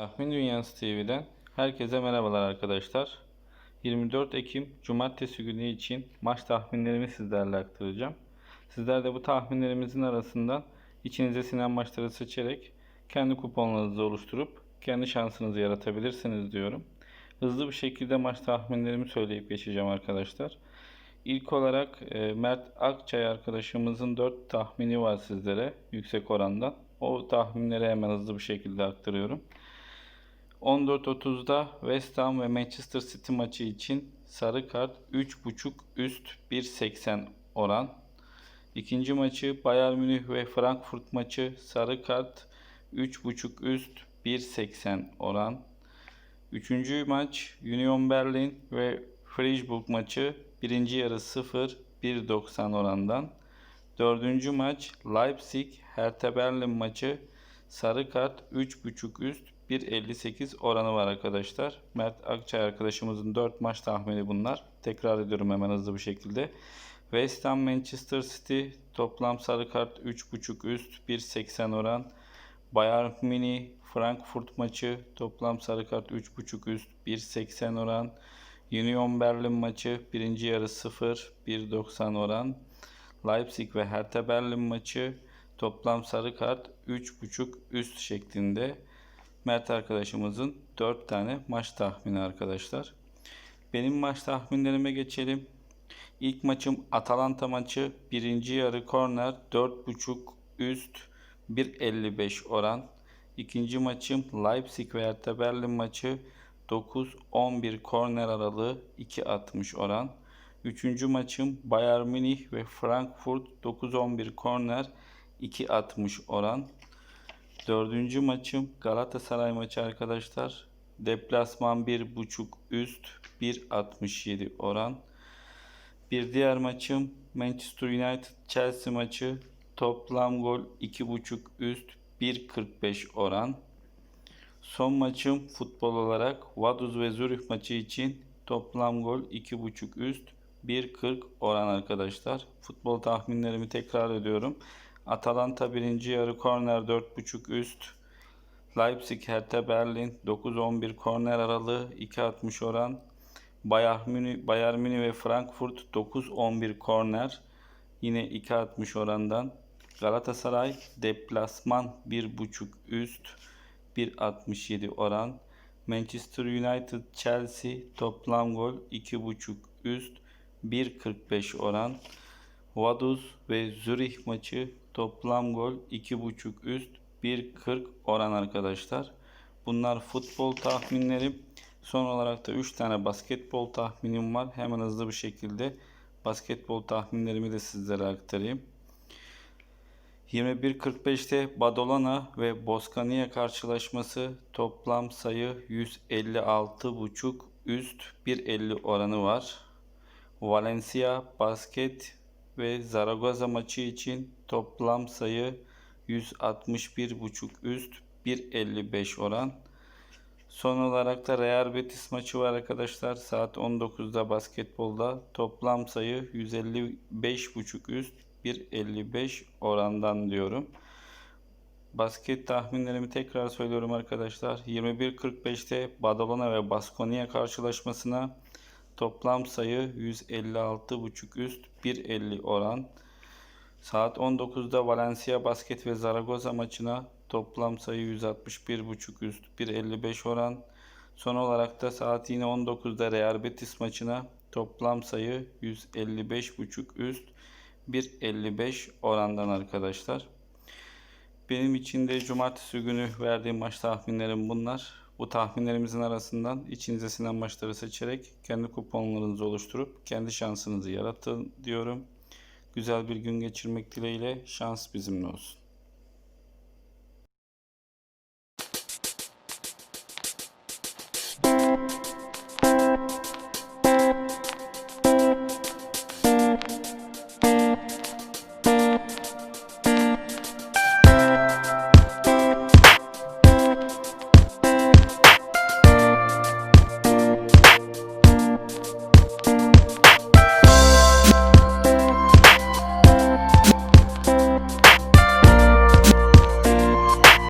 Tahmin Dünyası TV'den herkese merhabalar arkadaşlar. 24 Ekim Cumartesi günü için maç tahminlerimi sizlerle aktaracağım. Sizler de bu tahminlerimizin arasından içinize sinen maçları seçerek kendi kuponlarınızı oluşturup kendi şansınızı yaratabilirsiniz diyorum. Hızlı bir şekilde maç tahminlerimi söyleyip geçeceğim arkadaşlar. İlk olarak e, Mert Akçay arkadaşımızın 4 tahmini var sizlere yüksek orandan. O tahminleri hemen hızlı bir şekilde aktarıyorum. 14.30'da West Ham ve Manchester City maçı için sarı kart 3.5 üst 1.80 oran. İkinci maçı Bayern Münih ve Frankfurt maçı sarı kart 3.5 üst 1.80 oran. Üçüncü maç Union Berlin ve Freiburg maçı birinci yarı 0 1.90 orandan. Dördüncü maç Leipzig Hertha Berlin maçı sarı kart 3.5 üst 1.58 oranı var arkadaşlar. Mert Akçay arkadaşımızın 4 maç tahmini bunlar. Tekrar ediyorum hemen hızlı bir şekilde. West Ham Manchester City toplam sarı kart 3.5 üst 1.80 oran. Bayern Münih Frankfurt maçı toplam sarı kart 3.5 üst 1.80 oran. Union Berlin maçı birinci yarı 0 1.90 oran. Leipzig ve Hertha Berlin maçı toplam sarı kart 3.5 üst şeklinde. Mert arkadaşımızın 4 tane maç tahmini arkadaşlar. Benim maç tahminlerime geçelim. İlk maçım Atalanta maçı. Birinci yarı korner 4.5 üst 1.55 oran. İkinci maçım Leipzig ve Hertha Berlin maçı 9-11 korner aralığı 2.60 oran. Üçüncü maçım Bayern Münih ve Frankfurt 9-11 korner 2.60 oran. Dördüncü maçım Galatasaray maçı arkadaşlar. Deplasman 1.5 üst 1.67 oran. Bir diğer maçım Manchester United Chelsea maçı. Toplam gol 2.5 üst 1.45 oran. Son maçım futbol olarak Vaduz ve Zürih maçı için toplam gol 2.5 üst 1.40 oran arkadaşlar. Futbol tahminlerimi tekrar ediyorum. Atalanta birinci yarı korner 4.5 üst. Leipzig Hertha Berlin 9-11 korner aralığı 2.60 oran. Bayern Münih ve Frankfurt 9-11 korner yine 2.60 orandan. Galatasaray deplasman 1.5 üst 1.67 oran. Manchester United Chelsea toplam gol 2.5 üst 1.45 oran. Vaduz ve Zürih maçı toplam gol 2.5 üst 1.40 oran arkadaşlar. Bunlar futbol tahminleri. Son olarak da 3 tane basketbol tahminim var. Hemen hızlı bir şekilde basketbol tahminlerimi de sizlere aktarayım. 21.45'te Badolana ve Boskania karşılaşması toplam sayı 156.5 üst 1.50 oranı var. Valencia Basket ve Zaragoza maçı için toplam sayı 161.5 üst 1.55 oran. Son olarak da Real Betis maçı var arkadaşlar. Saat 19'da basketbolda toplam sayı 155.5 üst 1.55 orandan diyorum. Basket tahminlerimi tekrar söylüyorum arkadaşlar. 21.45'te Badalona ve Baskonia karşılaşmasına toplam sayı 156.5 üst 1.50 oran. Saat 19'da Valencia Basket ve Zaragoza maçına toplam sayı 161.5 üst 1.55 oran. Son olarak da saat yine 19'da Real Betis maçına toplam sayı 155.5 üst 1.55 orandan arkadaşlar. Benim için de cumartesi günü verdiğim maç tahminlerim bunlar. Bu tahminlerimizin arasından içinize sinen maçları seçerek kendi kuponlarınızı oluşturup kendi şansınızı yaratın diyorum. Güzel bir gün geçirmek dileğiyle şans bizimle olsun.